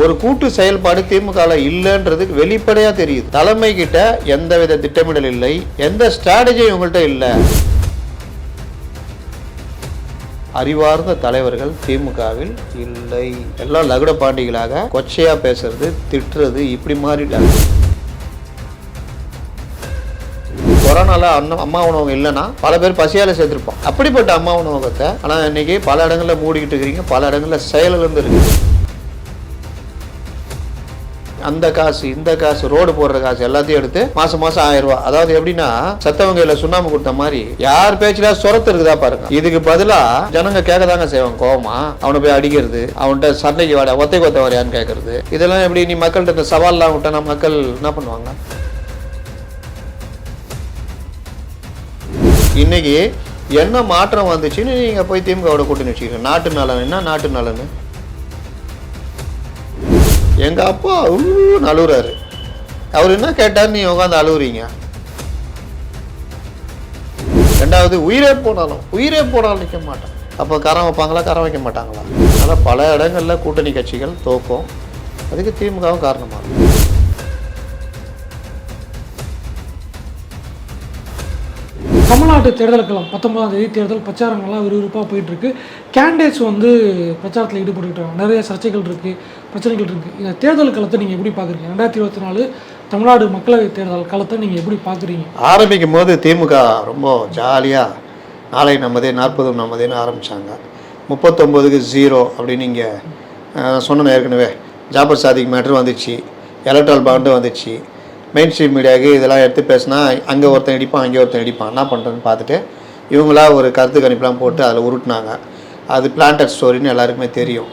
ஒரு கூட்டு செயல்பாடு திமுக இல்லைன்றது வெளிப்படையாக தெரியுது. தலைமை கிட்ட எந்தவித திட்டமிடல் இல்லை. எந்த ஸ்ட்ராட்டஜியும் இவங்கள்ட்ட இல்லை. அறிவார்ந்த தலைவர்கள் திமுகவில் இல்லை. எல்லாம் லகுட பாண்டிகளாக கொச்சையா பேசுறது திட்டுறது இப்படி மாறிட்டாங்க கொரோனால அண்ணன் அம்மா உணவகம் இல்லைன்னா பல பேர் பசியால சேர்த்துருப்போம் அப்படிப்பட்ட அம்மா உணவகத்தை ஆனால் இன்னைக்கு பல இடங்களில் மூடிக்கிட்டு இருக்கிறீங்க பல இடங்களில் செயலிழந்து இருக்கு அந்த காசு இந்த காசு ரோடு போடுற காசு எல்லாத்தையும் எடுத்து மாசம் மாசம் ஆயிரம் ரூபாய். அதாவது எப்படின்னா சத்தவங்கையில சுண்ணாம்பு கொடுத்த மாதிரி யார் பேச்சுல சொரத்து இருக்குதா பாருங்க. இதுக்கு பதிலா ஜனங்க கேட்கதாங்க செய்வாங்க கோவமா. அவனை போய் அடிக்கிறது அவன்கிட்ட சண்டைக்கு வாட ஒத்தை கொத்த வரையான்னு கேட்கறது இதெல்லாம் எப்படி நீ மக்கள்கிட்ட இந்த சவால்லாம் விட்டா மக்கள் என்ன பண்ணுவாங்க? இன்னைக்கு என்ன மாற்றம் வந்துச்சுன்னு நீங்க போய் திமுகவோட கூட்டணி வச்சுக்கிறீங்க நாட்டு நலன் என்ன நாட்டு நலன்? எங்க அப்பா அவ்வளோ அழுகுறாரு அவர் என்ன கேட்டார் நீ உட்காந்து அழுகுறீங்க ரெண்டாவது உயிரே போனாலும் உயிரே போனாலும் நிற்க மாட்டேன். அப்போ கரம் வைப்பாங்களா கரம் வைக்க மாட்டாங்களா? அதனால் பல இடங்கள்ல கூட்டணி கட்சிகள் தோக்கும். அதுக்கு திமுகவும் காரணமாக தமிழ்நாட்டு தேர்தலுக்கெல்லாம் பத்தொன்பதாம் தேதி தேர்தல் பிரச்சாரங்கள்லாம் விறுவிறுப்பாக போயிட்டுருக்கு கேண்டிடேட்ஸ் வந்து பிரச்சாரத்தில் ஈடுபட்டுக்கிட்டாங்க. நிறைய சர்ச்சைகள் இருக்குது பிரச்சனைகள் இருக்குது இந்த தேர்தல் களத்தை நீங்கள் எப்படி பார்க்குறீங்க ரெண்டாயிரத்தி இருபத்தி நாலு தமிழ்நாடு மக்களவை தேர்தல் களத்தை நீங்கள் எப்படி பார்க்குறீங்க ஆரம்பிக்கும் போது திமுக ரொம்ப ஜாலியாக நாளை நம்மதே நாற்பது நம்மதேன்னு ஆரம்பித்தாங்க முப்பத்தொம்போதுக்கு ஜீரோ அப்படின்னு இங்கே சொன்னேன் ஏற்கனவே. ஜாபர் சாதிக் மேட்ரு வந்துச்சு எலக்ட்ரல் பாண்டு வந்துச்சு. மெயின் ஸ்ட்ரீம் மீடியாவுக்கு இதெல்லாம் எடுத்து பேசினா அங்கே ஒருத்தன் இடிப்பான் அங்கே ஒருத்தன் இடிப்பான். என்ன பண்ணுறதுன்னு பார்த்துட்டு இவங்களா ஒரு கருத்து கணிப்பெலாம் போட்டு அதில் உருட்டினாங்க. அது பிளான்டட் ஸ்டோரின்னு எல்லாருக்குமே தெரியும்.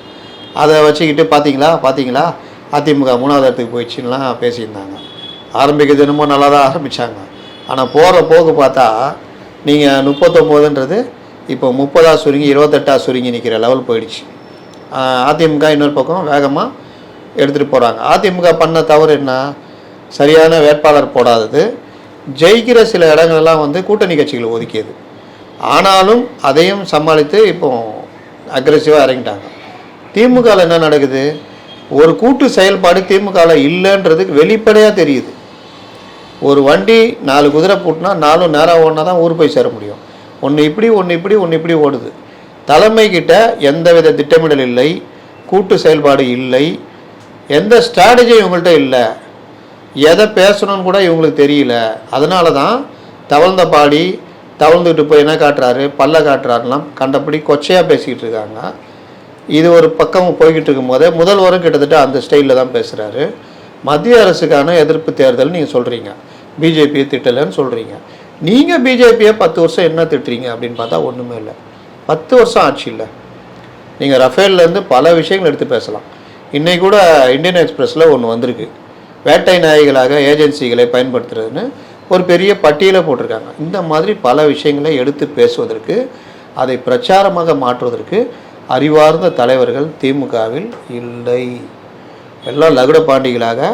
அதை வச்சுக்கிட்டு பார்த்தீங்களா? பார்த்தீங்களா? அதிமுக மூணாவது இடத்துக்கு போயிடுச்சுன்னுலாம் பேசியிருந்தாங்க. ஆரம்பிக்கிறது என்னமோ நல்லா தான் ஆரம்பித்தாங்க ஆனால் போகிற போக்கு பார்த்தா நீங்கள் முப்பத்தொம்போதுன்றது இப்போ முப்பதா சுருங்கி இருபத்தெட்டா சுருங்கி நிற்கிற லெவல் போயிடுச்சு. அதிமுக இன்னொரு பக்கம் வேகமாக எடுத்துகிட்டு போகிறாங்க அதிமுக பண்ண தவறு என்ன? சரியான வேட்பாளர் போடாதது. ஜெயிக்கிற சில இடங்கள்லாம் வந்து கூட்டணி கட்சிகள் ஒதுக்கியது. ஆனாலும் அதையும் சமாளித்து இப்போ அக்ரெசிவாக இறங்கிட்டாங்க. திமுகவில் என்ன நடக்குது? ஒரு கூட்டு செயல்பாடு திமுகவில் இல்லைன்றதுக்கு வெளிப்படையாக தெரியுது. ஒரு வண்டி நாலு குதிரை போட்டுனா நாலும் நேரம் ஓடினா தான் ஊர் போய் சேர முடியும். ஒன்று இப்படி ஒன்று இப்படி ஒன்று இப்படி ஓடுது. தலைமைக்கிட்ட எந்தவித திட்டமிடல் இல்லை கூட்டு செயல்பாடு இல்லை எந்த ஸ்ட்ராட்டஜியும் இவங்கள்ட்ட இல்லை. எதை பேசணும்னு கூட இவங்களுக்கு தெரியல. அதனால தான் தவழ்ந்த பாடி தவழ்ந்துக்கிட்டு போய் என்ன காட்டுறாரு? பல்ல காட்டுறாருலாம் கண்டபடி கொச்சையாக பேசிக்கிட்டு இருக்காங்க. இது ஒரு பக்கம் போய்கிட்டு இருக்கும்போதே முதல்வரும் கிட்டத்தட்ட அந்த ஸ்டைலில் தான் பேசுகிறாரு மத்திய அரசுக்கான எதிர்ப்பு தேர்தல் நீங்கள் சொல்கிறீங்க பிஜேபியை திட்டலைன்னு சொல்கிறீங்க நீங்கள் பிஜேபியை பத்து வருஷம் என்ன திட்டுறீங்க அப்படின்னு பார்த்தா ஒன்றுமே இல்லை. பத்து வருஷம் ஆட்சி இல்லை. நீங்கள் ரஃபேல்லேருந்து பல விஷயங்கள் எடுத்து பேசலாம். இன்றைக்கி கூட இந்தியன் எக்ஸ்பிரஸில் ஒன்று வந்திருக்கு. வேட்டை நாய்களாக ஏஜென்சிகளை பயன்படுத்துறதுன்னு ஒரு பெரிய பட்டியலை போட்டிருக்காங்க. இந்த மாதிரி பல விஷயங்களை எடுத்து பேசுவதற்கு அதை பிரச்சாரமாக மாற்றுவதற்கு அறிவார்ந்த தலைவர்கள் திமுகவில் இல்லை. எல்லாம் லகுட பாண்டிகளாக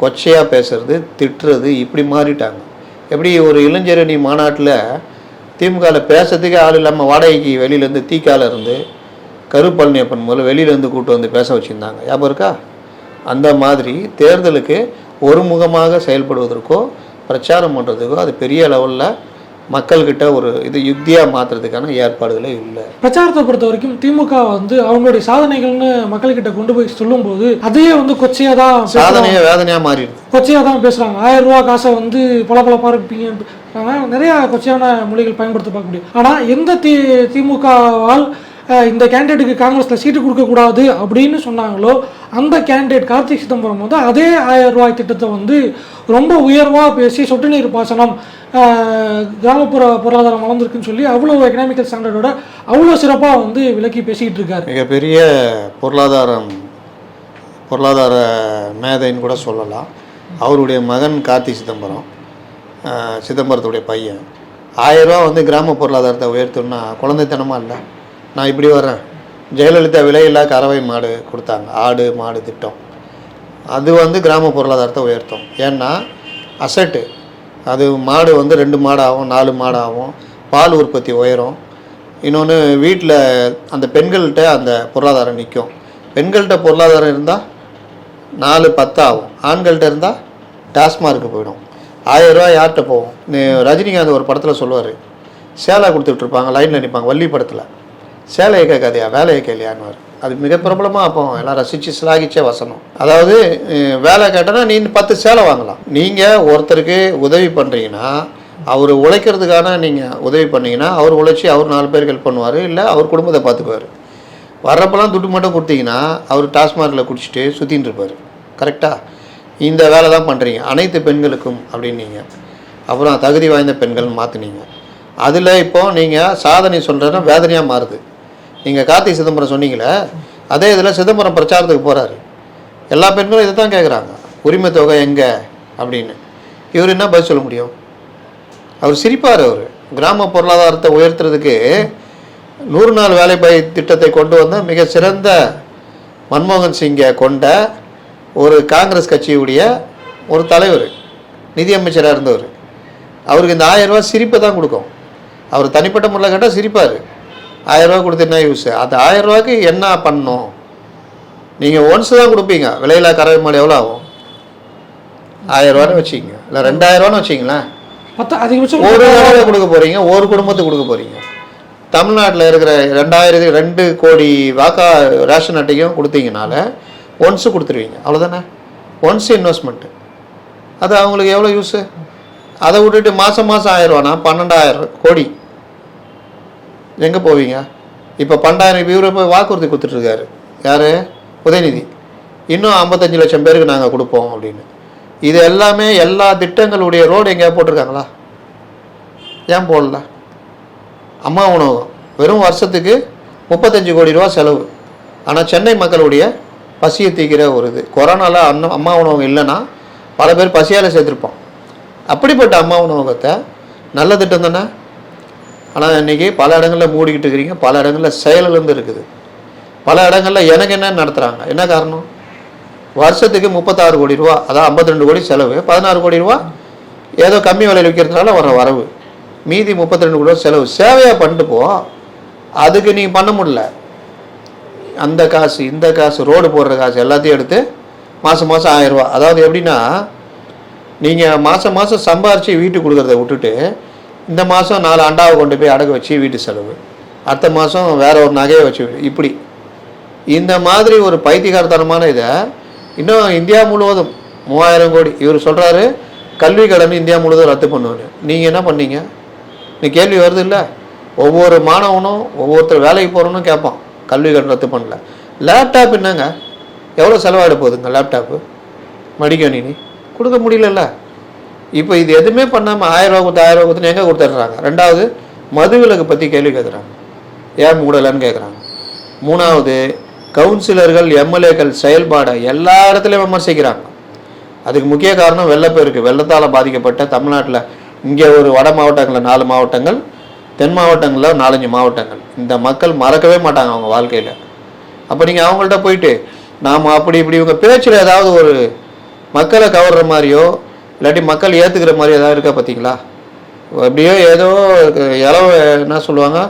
கொச்சையாக பேசுறது திட்டுறது இப்படி மாறிட்டாங்க. எப்படி ஒரு இளைஞரணி மாநாட்டில் திமுகவில் பேசுறதுக்கே ஆள் இல்லாமல் வாடகைக்கு வெளியிலேருந்து தீக்கால இருந்து கருப்பழனியப்பன் முதல்ல வெளியிலேருந்து கூட்டு வந்து பேச வச்சுருந்தாங்க. ஞாபகம் இருக்கா? அந்த மாதிரி தேர்தலுக்கு ஒருமுகமாக செயல்படுவதற்கோ பிரச்சாரம் பண்ணுறதுக்கோ அது பெரிய லெவலில் மக்கள்கிட்ட ஒரு இது யுக்தியாக மாற்றுறதுக்கான ஏற்பாடுகளே இல்லை. பிரச்சாரத்தை பொறுத்த வரைக்கும் திமுக வந்து அவங்களுடைய சாதனைகள்னு மக்கள்கிட்ட கொண்டு போய் சொல்லும்போது அதையே வந்து கொச்சையாக தான் பேசுறாங்க. சாதனையே வேதனையாக மாறிடுது. கொச்சையாக தான் பேசுகிறாங்க ஆயிரம் ரூபா காசை வந்து பல பல பார்ப்பீங்க நிறைய கொச்சையான மொழிகள் பயன்படுத்த பார்க்க முடியும். ஆனால் எந்த தி திமுகவால் இந்த கேண்டிடேட்டுக்கு காங்கிரஸில் சீட்டு கொடுக்கக்கூடாது அப்படின்னு சொன்னாங்களோ அந்த கேண்டிடேட் கார்த்திக் சிதம்பரம் வந்து அதே ஆயிரம் ரூபாய் திட்டத்தை வந்து ரொம்ப உயர்வாக பேசி சொட்டு நீர் பாசனம் கிராமப்புற பொருளாதாரம் வளர்ந்துருக்குன்னு சொல்லி அவ்வளோ எக்கனாமிக்கல் ஸ்டாண்டர்டோட அவ்வளோ சிறப்பாக வந்து விளக்கி பேசிக்கிட்டு இருக்காரு. மிகப்பெரிய பொருளாதாரம் பொருளாதார மேதைன்னு கூட சொல்லலாம். அவருடைய மகன் கார்த்தி சிதம்பரம் சிதம்பரத்துடைய பையன். ஆயிரம் ரூபா வந்து கிராம பொருளாதாரத்தை உயர்த்தணும்னா குழந்தைத்தனமாக இல்லை? நான் இப்படி வர்றேன். ஜெயலலிதா விலையில்லா கறவை மாடு கொடுத்தாங்க. ஆடு மாடு திட்டம். அது வந்து கிராம பொருளாதாரத்தை உயர்த்தும். ஏன்னா அசட்டு. அது மாடு வந்து ரெண்டு மாடு ஆகும் நாலு மாடு ஆகும் பால் உற்பத்தி உயரும். இன்னொன்று வீட்டில் அந்த பெண்கள்கிட்ட அந்த பொருளாதாரம் நிற்கும் பெண்கள்கிட்ட பொருளாதாரம் இருந்தால் நாலு பத்து ஆகும் ஆண்கள்கிட்ட இருந்தால் டாஸ்மார்க்கு போயிடும். ஆயிரம் யார்கிட்ட போகும்? ரஜினிகாந்த் ஒரு படத்தில் சொல்லுவார். சேலை கொடுத்துட்ருப்பாங்க லைனில் நிற்பாங்க வள்ளி படத்தில். சேலையை கேட்காதியா வேலையை கேள்வியான்னு அது மிக பிரபலமாக அப்போ எல்லாம் ரசித்து சிலாகிச்சே வசனம். அதாவது வேலை கேட்டனா நீ பத்து சேலை வாங்கலாம். நீங்கள் ஒருத்தருக்கு உதவி பண்ணுறீங்கன்னா அவர் உழைக்கிறதுக்கான நீங்கள் உதவி பண்ணீங்கன்னா அவர் உழைச்சி அவர் நாலு பேர் ஹெல்ப் பண்ணுவார் இல்லை அவர் குடும்பத்தை பார்த்துக்குவார் வர்றப்பெல்லாம் துட்டு மட்டும் கொடுத்தீங்கன்னா அவர் டாஸ்மார்க்கில் குடிச்சிட்டு சுற்றின்னு இருப்பார். கரெக்டாக இந்த வேலை தான் பண்ணுறீங்க அனைத்து பெண்களுக்கும் அப்படின்னீங்க. அப்புறம் தகுதி வாய்ந்த பெண்கள் மாற்றினீங்க அதில் இப்போ நீங்கள் சாதனை சொல்கிறதுனா வேதனையாக மாறுது. நீங்கள் கார்த்திக் சிதம்பரம் சொன்னீங்களே அதே இதில் சிதம்பரம் பிரச்சாரத்துக்கு போகிறாரு எல்லா பெண்களும் இதை தான் கேட்குறாங்க உரிமை தொகை எங்கே? அப்படின்னு. இவர் என்ன பதில் சொல்ல முடியும்? அவர் சிரிப்பார் அவர். கிராம பொருளாதாரத்தை உயர்த்துறதுக்கு நூறு நாள் வேலைப்பாய் திட்டத்தை கொண்டு வந்த மிக சிறந்த மன்மோகன் சிங்கை கொண்ட ஒரு காங்கிரஸ் கட்சியுடைய ஒரு தலைவர் நிதியமைச்சராக இருந்தவர். அவருக்கு இந்த ஆயிரம் ரூபா சிரிப்பை தான் கொடுக்கும். அவர் தனிப்பட்ட முறையில் கேட்டால் சிரிப்பார். ஆயிரம் ரூபாய் கொடுத்து என்ன யூஸ் அந்த ஆயிரம் ரூபாய்க்கு என்ன பண்ணணும்? நீங்கள் ஒன்ஸ் தான் கொடுப்பீங்க. விலையில்லா கறவை மாடு எவ்வளோ ஆகும்? ஆயிரம் ரூபான்னு வச்சுக்கிங்க. இல்லை ரெண்டாயிரம் ரூபான்னு வச்சிங்களேன் மற்ற அதிகபட்சம் ஒரு தடவை கொடுக்க போறீங்க. ஒரு குடும்பத்துக்கு கொடுக்க போறீங்க. தமிழ்நாட்டில் இருக்கிற ரெண்டாயிரத்தி ரெண்டு கோடி வாக்கா ரேஷன் அட்டையும் கொடுத்தீங்கனால ஒன்ஸு கொடுத்துருவீங்க. அவ்வளோதானே ஒன்ஸ் இன்வெஸ்ட்மெண்ட்டு அது அவங்களுக்கு எவ்வளோ யூஸு அதை விட்டுட்டு மாதம் மாதம் ஆயிரரூவானா? பன்னெண்டாயிரம் கோடி. எங்கே போவீங்க? இப்போ பன்னெண்டாயிரம் வியூரை போய் வாக்குறுதி கொடுத்துட்ருக்காரு. யார்? உதயநிதி. இன்னும் ஐம்பத்தஞ்சு லட்சம் பேருக்கு நாங்கள் கொடுப்போம் அப்படின்னு. இது எல்லாமே எல்லா திட்டங்களுடைய ரோடு எங்கேயா போட்டிருக்காங்களா? ஏன் போடல? அம்மா உணவகம். வெறும் வருஷத்துக்கு முப்பத்தஞ்சு கோடி ரூபா செலவு. ஆனால் சென்னை மக்களுடைய பசியை தீக்கிற ஒரு இது. கொரோனாவில் அண்ணன் அம்மா உணவகம் இல்லைன்னா பல பேர் பசியால் சேர்த்துருப்போம். அப்படிப்பட்ட அம்மா உணவகத்தை நல்ல திட்டம் தானே? ஆனால் இன்றைக்கி பல இடங்களில் மூடிக்கிட்டு இருக்கிறீங்க. பல இடங்களில் செயலிலேருந்து இருக்குது. பல இடங்களில் எனக்கு என்ன நடத்துகிறாங்க என்ன காரணம்? வருஷத்துக்கு முப்பத்தாறு கோடி ரூபா அதான் 52 கோடி செலவு. பதினாறு கோடி ரூபா ஏதோ கம்மி விலையில் விற்கிறதுனால வர வரவு. மீதி 32 கோடி ரூபா செலவு. சேவையாக பண்ணிட்டு போ. அதுக்கு நீ பண்ண முடியல. அந்த காசு இந்த காசு ரோடு போடுற காசு எல்லாத்தையும் எடுத்து மாதம் மாதம் ஆயிரம் ரூபா. அதாவது எப்படின்னா நீங்கள் மாதம் மாதம் சம்பாரித்து வீட்டுக்கு கொடுக்குறத விட்டுட்டு இந்த மாதம் நாலு அண்டாவை கொண்டு போய் அடகு வச்சு வீட்டு செலவு. அடுத்த மாதம் வேற ஒரு நகையை வச்சு இப்படி. இந்த மாதிரி ஒரு பைத்தியகாரத்தனமான இதை இன்னும் இந்தியா முழுவதும் மூவாயிரம் கோடி. இவர் சொல்கிறாரு கல்வி கடன் இந்தியா முழுவதும் ரத்து பண்ணுவார் நீங்கள் என்ன பண்ணீங்க? நீ கேள்வி வருது இல்லை? ஒவ்வொரு மாணவனும் ஒவ்வொருத்தர் வேலைக்கு போகிறவனும் கேட்பான். கல்வி கடன் ரத்து பண்ணல. லேப்டாப் என்னங்க? எவ்வளோ செலவாயிட போகுதுங்க லேப்டாப்பு மடிக்கணினி. கொடுக்க முடியலல்ல. இப்போ இது எதுவுமே பண்ணாமல் ஆயிரம் ரூபா கொடுத்து ஆயிரம் ரூபா கொடுத்துன்னு எங்கே கொடுத்துட்றாங்க? ரெண்டாவது மதுவிலக்கு பற்றி கேள்வி கேட்குறாங்க ஏன் மூடலைன்னு கேட்குறாங்க மூணாவது கவுன்சிலர்கள் எம்எல்ஏக்கள் செயல்பாடை எல்லா இடத்துலையும் விமர்சிக்கிறாங்க. அதுக்கு முக்கிய காரணம் வெள்ளப்பெருக்கு. வெள்ளத்தால் பாதிக்கப்பட்ட தமிழ்நாட்டில் இங்கே ஒரு வட மாவட்டங்களில் நாலு மாவட்டங்கள் தென் மாவட்டங்களில் நாலஞ்சு மாவட்டங்கள். இந்த மக்கள் மறக்கவே மாட்டாங்க அவங்க வாழ்க்கையில். அப்போ நீங்கள் அவங்கள்ட்ட போயிட்டு நாம் அப்படி இப்படி இவங்க பேச்சில் ஏதாவது ஒரு மக்களை கவர்ற மாதிரியோ இல்லாட்டி மக்கள் ஏற்றுக்கிற மாதிரி எதாவது இருக்கா பார்த்தீங்களா அப்படியோ ஏதோ இளவ என்ன சொல்லுவாங்க?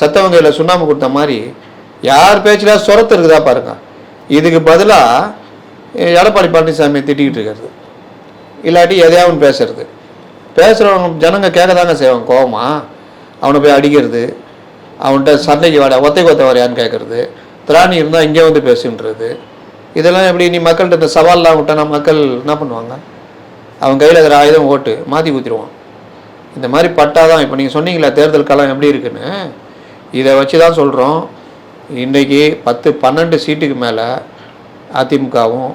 சத்தவங்கையில் சுண்ணாம்பு கொடுத்த மாதிரி யார் பேச்சில் சுரத்து இருக்குதா பாருங்க. இதுக்கு பதிலாக எடப்பாடி பழனிசாமி திட்டிக்கிட்டு இருக்கிறது இல்லாட்டி எதையாவது பேசுறது. பேசுகிறவங்க ஜனங்க கேட்க தாங்க செய்வாங்க கோவமா? அவனை போய் அடிக்கிறது அவன்கிட்ட சண்டைக்கு வாட ஒத்தை கொத்த வரையான்னு கேட்குறது திராணி இருந்தால் இங்கே வந்து பேசுன்றது. இதெல்லாம் எப்படி நீ மக்கள்கிட்ட இந்த சவால்லாம் விட்டா மக்கள் என்ன பண்ணுவாங்க? அவன் கையில் இருக்கிற ஆயுதம் ஓட்டு மாற்றி ஊற்றிடுவான் இந்த மாதிரி பட்டாதான் இப்போ நீங்கள் சொன்னீங்களே தேர்தல் காலம் எப்படி இருக்குன்னு? இதை வச்சு தான் சொல்கிறோம் இன்றைக்கி பத்து பன்னெண்டு சீட்டுக்கு மேலே அதிமுகவும்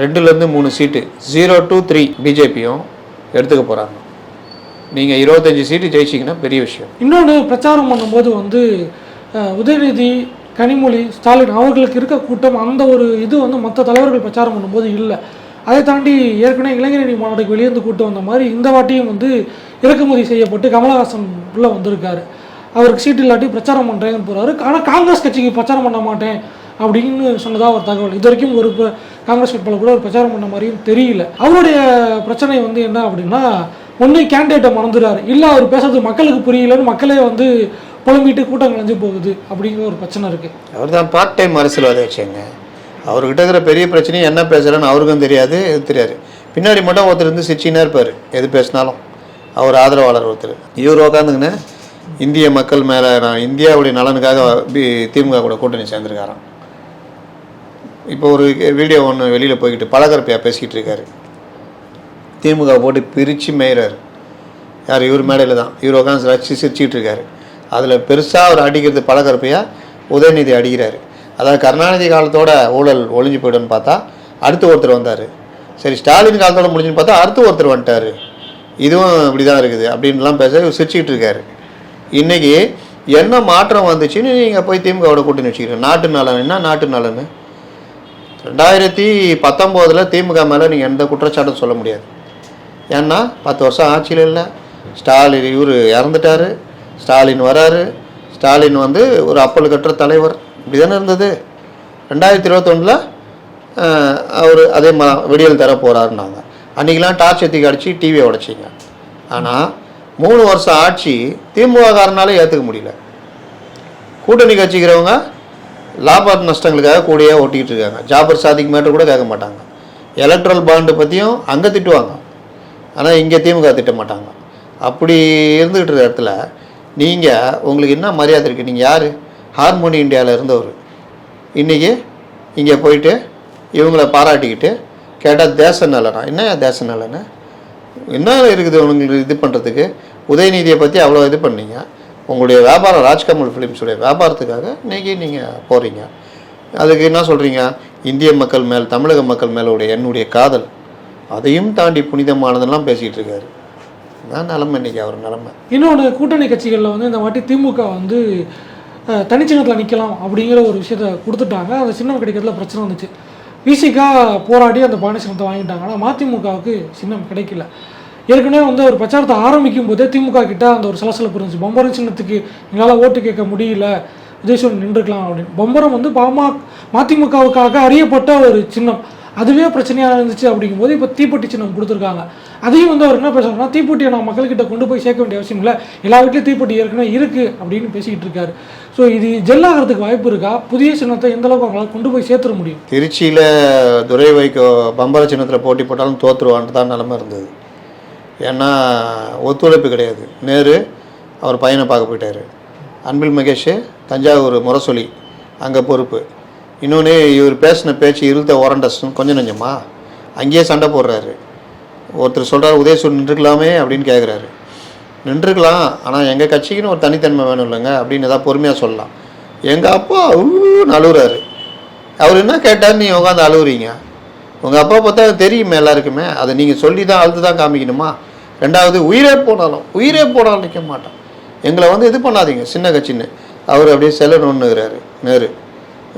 ரெண்டுலேருந்து மூணு சீட்டு ஜீரோ டூ த்ரீ பிஜேபியும் எடுத்துக்க போகிறாங்க நீங்கள் இருபத்தஞ்சி சீட்டு ஜெயிச்சிங்கன்னா பெரிய விஷயம். இன்னொன்று பிரச்சாரம் பண்ணும்போது வந்து உதயநிதி கனிமொழி ஸ்டாலின் அவர்களுக்கு இருக்க கூட்டம் அந்த ஒரு இது வந்து மற்ற தலைவர்கள் பிரச்சாரம் பண்ணும்போது இல்லை. அதை தாண்டி ஏற்கனவே இளைஞரணி மாநாட்டுக்கு வெளியேந்து கூட்டு வந்த மாதிரி இந்த வாட்டியும் வந்து இறக்குமதி செய்யப்பட்டு கமலஹாசன் உள்ளே வந்திருக்காரு. அவருக்கு சீட்டு இல்லாட்டி பிரச்சாரம் பண்ணுறேன்னு போகிறாரு ஆனால் காங்கிரஸ் கட்சிக்கு பிரச்சாரம் பண்ண மாட்டேன் அப்படின்னு சொன்னதாக ஒரு தகவல். இது வரைக்கும் ஒரு காங்கிரஸ் வேட்பாளர் கூட ஒரு பிரச்சாரம் பண்ண மாதிரியும் தெரியல. அவருடைய பிரச்சனை வந்து என்ன அப்படின்னா ஒன்று கேண்டிடேட்டை மறந்துடுறாரு இல்லை அவர் பேசுறது மக்களுக்கு புரியலன்னு மக்களே வந்து புலம்பிட்டு கூட்டம் கலைஞ்சு போகுது அப்படிங்கிற ஒரு பிரச்சனை இருக்குது அவர் தான் பார்ட் டைம் அரசியல்வாதி வச்சுங்க அவர்கிட்ட இருக்கிற பெரிய பிரச்சனையும் என்ன பேசுகிறேன்னு அவருக்கும் தெரியாது எது தெரியாது. பின்னாடி மட்டும் ஒருத்தர் இருந்து சிரிச்சினே இருப்பார் எது பேசினாலும். அவர் ஆதரவாளர் ஒருத்தர். இவர் உக்காந்துங்கன்னு இந்திய மக்கள் மேலே நான் இந்தியாவுடைய நலனுக்காக பி திமுக கூட கூட்டணி சேர்ந்துருக்காராம். இப்போ ஒரு வீடியோ ஒன்று வெளியில் போய்கிட்டு பலகரப்பையாக பேசிக்கிட்டு இருக்காரு. திமுக போட்டு பிரித்து மேயிறாரு. யார் இவர் மேடையில் தான். இவர் உட்காந்து ரசிச்சு சிரிச்சிக்கிட்டு இருக்காரு. அதில் பெருசாக அவர் அடிக்கிறது பலகரப்பையாக உதயநிதி அடிக்கிறாரு. அதாவது கருணாநிதி காலத்தோட ஊழல் ஒழிஞ்சு போய்டுன்னு பார்த்தா அடுத்து ஒருத்தர் வந்தார். சரி ஸ்டாலின் காலத்தோட முடிஞ்சுன்னு பார்த்தா அடுத்து ஒருத்தர் வந்துட்டார். இதுவும் இப்படி தான் இருக்குது அப்படின்லாம் பேச இவர் சிரிச்சிக்கிட்டு இருக்காரு. இன்றைக்கி என்ன மாற்றம் வந்துச்சுன்னு நீங்கள் போய் திமுகவோட கூட்டணி வச்சுக்கிறீங்க. நாட்டு நலன் என்ன? நாட்டு நலன். ரெண்டாயிரத்தி பத்தொம்போதில் திமுக மேலே நீங்கள் எந்த குற்றச்சாட்டும் சொல்ல முடியாது. ஏன்னா பத்து வருஷம் ஆட்சியில் இல்லை. ஸ்டாலின் இவர் இறந்துட்டார். ஸ்டாலின் வராரு. ஸ்டாலின் வந்து ஒரு அப்பல் கட்டுற தலைவர். இப்படி தானே இருந்தது. ரெண்டாயிரத்தி இருபத்தொன்னில் அவர் அதே மா விடியல் தர போகிறாருன்னாங்க அன்றைக்கெலாம் டார்ச் எத்திக்கு அடித்து டிவியை உடைச்சிங்க. ஆனால் மூணு வருஷம் ஆட்சி திமுககாரனாலே ஏற்றுக்க முடியல. கூட்டணி கட்சிக்கிறவங்க லாப நஷ்டங்களுக்காக கூடயே ஓட்டிக்கிட்டு இருக்காங்க. ஜாபர் சாதிக்கு மேட்டர் கூட கேட்க மாட்டாங்க. எலக்ட்ரல் பாண்டு பற்றியும் அங்கே திட்டுவாங்க. ஆனால் இங்கே திமுக திட்ட மாட்டாங்க. அப்படி இருந்துக்கிட்டு இருக்கிற இடத்துல நீங்கள் உங்களுக்கு என்ன மரியாதை இருக்குது நீங்கள் யார்? ஹார்மோனி இந்தியாவில் இருந்தவர். இன்றைக்கி இங்கே போயிட்டு இவங்கள பாராட்டிக்கிட்டு கேட்டால் தேச நலனா என்ன தேச நலனு என்ன இருக்குது உங்களுக்கு இது பண்ணுறதுக்கு உதயநிதியை பற்றி அவ்வளோ இது பண்ணீங்க. உங்களுடைய வியாபாரம் ராஜ்கமல் ஃபிலிம்ஸுடைய வியாபாரத்துக்காக இன்றைக்கி நீங்கள் போகிறீங்க அதுக்கு என்ன சொல்கிறீங்க இந்திய மக்கள் மேல் தமிழக மக்கள் மேலுடைய என்னுடைய காதல். அதையும் தாண்டி புனிதமானதெல்லாம் பேசிகிட்டு இருக்காரு. அதான் நிலமை இன்னைக்கு அவர் நிலமை. இன்னொன்று கூட்டணி கட்சிகளில் வந்து இந்த வாட்டி திமுக வந்து தனிச்சின்னத்தில் நிற்கலாம் அப்படிங்கிற ஒரு விஷயத்த கொடுத்துட்டாங்க. அந்த சின்னம் கிடைக்கிறதுல பிரச்சனை வந்துச்சு. விசிகா போராடி அந்த பானை சின்னத்தை வாங்கிட்டாங்க. ஆனால் மதிமுகவுக்கு சின்னம் கிடைக்கல. ஏற்கனவே வந்து ஒரு பிரச்சாரத்தை ஆரம்பிக்கும் போதே திமுக கிட்ட அந்த ஒரு சலசலப்பு இருந்துச்சு. பம்பரம் சின்னத்துக்கு எங்களால் ஓட்டு கேட்க முடியல விஜயசூரன் நின்றுக்கலாம் அப்படின்னு. பம்பரம் வந்து பாமா மதிமுகவுக்காக அறியப்பட்ட ஒரு சின்னம். அதுவே பிரச்சனையாக இருந்துச்சு அப்படிங்கும்போது இப்போ தீப்பெட்டி சின்னம் கொடுத்துருக்காங்க. அதையும் வந்து அவர் என்ன பேசுறாருன்னா தீப்பெட்டியை நான் மக்கள்கிட்ட கொண்டு போய் சேர்க்க வேண்டிய அவசியம் இல்லை. எல்லா வீட்லையும் தீப்பெட்டி ஏற்கனவே இருக்குது அப்படின்னு பேசிக்கிட்டு இருக்காரு. ஸோ இது ஜெல்லாகிறதுக்கு வாய்ப்பு இருக்கா? புதிய சின்னத்தை எந்த அளவுக்கு அவங்களால கொண்டு போய் சேர்த்துட முடியும்? திருச்சியில் துரை வைக்கோ பம்பர சின்னத்தில் போட்டி போட்டாலும் தோற்றுருவான்ட்டு தான் நிலமை இருந்தது. ஏன்னா ஒத்துழைப்பு கிடையாது. நேரு அவர் பையனை பார்க்க போயிட்டார். அன்பில் மகேஷ் தஞ்சாவூர் முரசொலி அங்கே பொறுப்பு. இன்னொன்று இவர் பேசின பேச்சு இருத்த ஓரண்டஸ்ன்னு கொஞ்சம் நெஞ்சமா? அங்கேயே சண்டை போடுறாரு. ஒருத்தர் சொல்கிறார் உதயசூர் நின்றுக்கலாமே? அப்படின்னு கேட்குறாரு நின்றுக்கலாம். ஆனால் எங்கள் கட்சிக்குன்னு ஒரு தனித்தன்மை வேணும் இல்லைங்க அப்படின்னு ஏதாவது பொறுமையாக சொல்லலாம். எங்கள் அப்பா ஊன்னு அழுகுறாரு அவர் என்ன கேட்டார் நீ உட்காந்து அழுகுறீங்க உங்கள் அப்பா பார்த்தா தெரியுமே எல்லாருக்குமே. அதை நீங்கள் சொல்லி தான் அழுது தான் காமிக்கணுமா? ரெண்டாவது உயிரே போனாலும் உயிரே போனாலும் நிற்க மாட்டான். எங்களை வந்து இது பண்ணாதீங்க சின்ன கட்சின்னு. அவர் அப்படியே செல்ல நோண்டுகிறாரு நேரு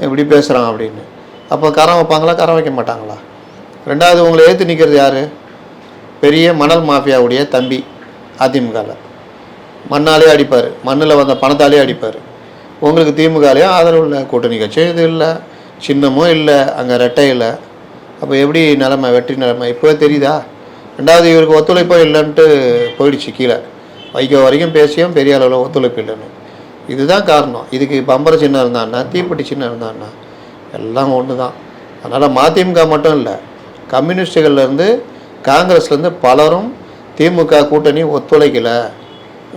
இப்படி பேசுகிறான் அப்படின்னு. அப்போ கரம் வைப்பாங்களா கரம் வைக்க மாட்டாங்களா? ரெண்டாவது உங்களை ஏற்று நிற்கிறது யார்? பெரிய மணல் மாஃபியாவுடைய தம்பி. அதிமுகவில் மண்ணாலே அடிப்பார். மண்ணில் வந்த பணத்தாலே அடிப்பார். உங்களுக்கு திமுகலையும் ஆதரவு இல்லை கூட்டணி கட்சியும் இது இல்லை. சின்னமும் இல்லை. அங்கே ரெட்டை இல்லை. அப்போ எப்படி நிலமை வெற்றி நிலைமை? இப்போவே தெரியுதா? ரெண்டாவது இவருக்கு ஒத்துழைப்போ இல்லைன்ட்டு போயிடுச்சு கீழே. வைக்க வரைக்கும் பேசியும் பெரிய அளவில் ஒத்துழைப்பு இல்லைன்னு. இதுதான் காரணம். இதுக்கு பம்பர சின்னம் இருந்தான்னா தீப்பெட்டி சின்னம் இருந்தான்னா எல்லாம் ஒன்று தான் அதனால் மதிமுக மட்டும் இல்லை கம்யூனிஸ்டுகள்லேருந்து காங்கிரஸ்லேருந்து பலரும் திமுக கூட்டணி ஒத்துழைக்கலை.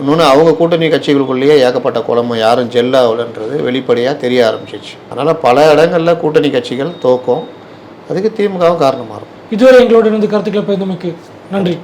இன்னொன்று அவங்க கூட்டணி கட்சிகளுக்குள்ளேயே ஏகப்பட்ட குழம்பு யாரும் ஜெல்லாகலன்றது வெளிப்படையாக தெரிய ஆரம்பிச்சிச்சு அதனால் பல இடங்களில் கூட்டணி கட்சிகள் தோக்கும். அதுக்கு திமுகவும் காரணமாக இருக்கும். இதுவரை எங்களோட இருந்து கருத்துக்களை பகிர்ந்தமைக்கு நன்றி.